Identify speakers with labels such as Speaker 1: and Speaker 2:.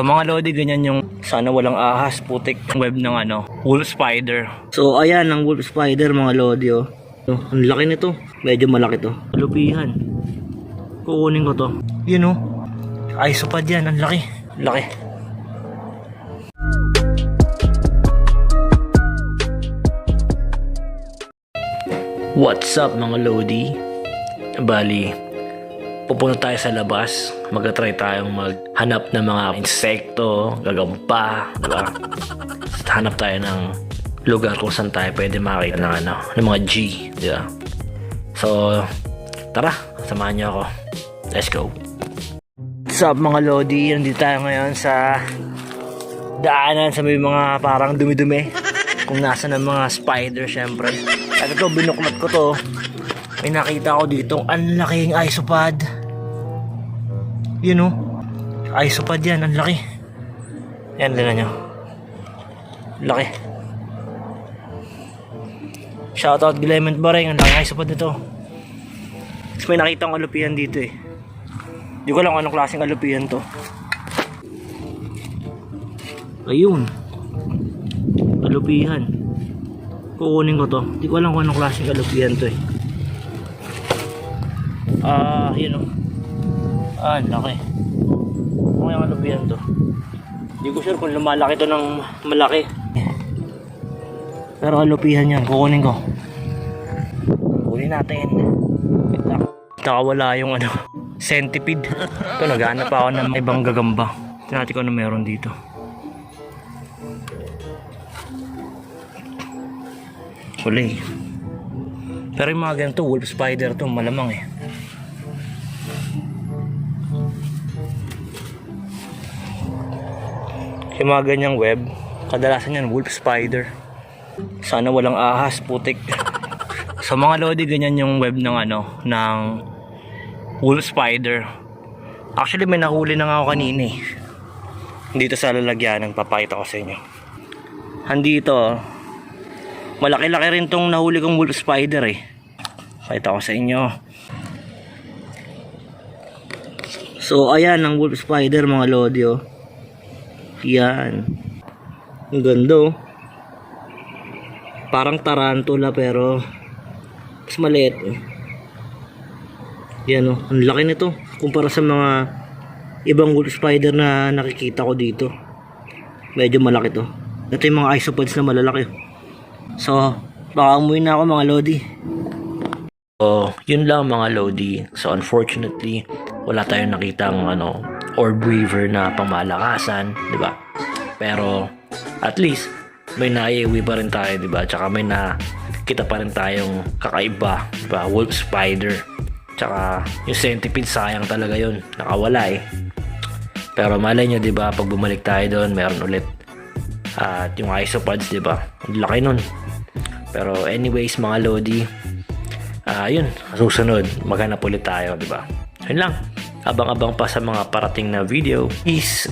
Speaker 1: So mga lodi, ganyan yung sana walang ahas, putik web ng ano, wolf spider. So ayan ang wolf spider mga lodi oh. So, ang laki nito. Medyo malaki to. Lupihan. Kukunin ko to. Yun oh. Isopad yan, ang laki. Laki. What's up mga lodi? Bali, pupunta tayo sa labas. Mag-try tayong maghanap ng mga insekto, gagampa, di ba? Hanap tayo ng lugar kung saan tayo pwede makita ng ano, ng mga G, di ba? So, tara, samahan niyo ako. Let's go. What's up mga lodi? Nandito tayo ngayon sa daanan sa may mga parang dumi-dumi. Kung nasa ng mga spider syempre. At ito, binuklat ko to. May nakita ko dito, ang laking isopod. Yun oh. Isopod yan, ang laki. Yan, din nyo. Laki. Shoutout Clement Bareng, ang laking isopod nito. Tapos may nakita akong alupihan dito eh. Hindi ko alam kung anong klaseng alupihan to. Ayun. Alupihan. Kukunin ko to. Hindi ko alam kung anong klaseng alupihan to eh. Ah, yun o. Ah, laki. Ano yung alupihan to? Hindi ko sure kung lumalaki to ng malaki. Pero alupihan yan. Kukunin ko. Kunin natin. Nakawala yung ano, centipede. Ito, naghanap ako ng ibang gagamba. Natin kung ano meron dito. Huli. Pero yung mga ganito, wolf spider to, malamang eh. Yung mga ganyang web, kadalasan yan wolf spider. Sana walang ahas, putik. Sa mga lodi, ganyan yung web ng ano, ng wolf spider. Actually, may nahuli na nga ako kanina eh. Dito sa lalagyan, papakita ko sa inyo. Andito, oh. Malaki-laki rin tong nahuli kong wolf spider eh. Pakita ko sa inyo. So ayan ang wolf spider mga lodi oh. Yan. Ang ganda oh. Parang tarantula pero mas maliit eh. Yan oh. Ang laki nito kumpara sa mga ibang wolf spider na nakikita ko dito. Medyo malaki to. Ito yung mga isopods na malalaki. So, baka umuwi na ako mga Lodi. So, yun lang mga Lodi. So, unfortunately, wala tayong nakitang ano, orb weaver na pamalakasan, di ba? Pero, at least, may naiiwi pa rin tayo, di ba? Tsaka may nakita pa rin tayong kakaiba, di ba? Wolf spider. Tsaka, yung centipede, sayang talaga yun. Nakawala eh. Pero malay nyo, di ba? Pag bumalik tayo doon, meron ulit at yung isopods, di ba? Ang laki nun. Pero anyways, mga Lodi, ah yun, susunod, maghanap ulit tayo, di ba? Yun lang. Abang-abang pa sa mga parating na video. Peace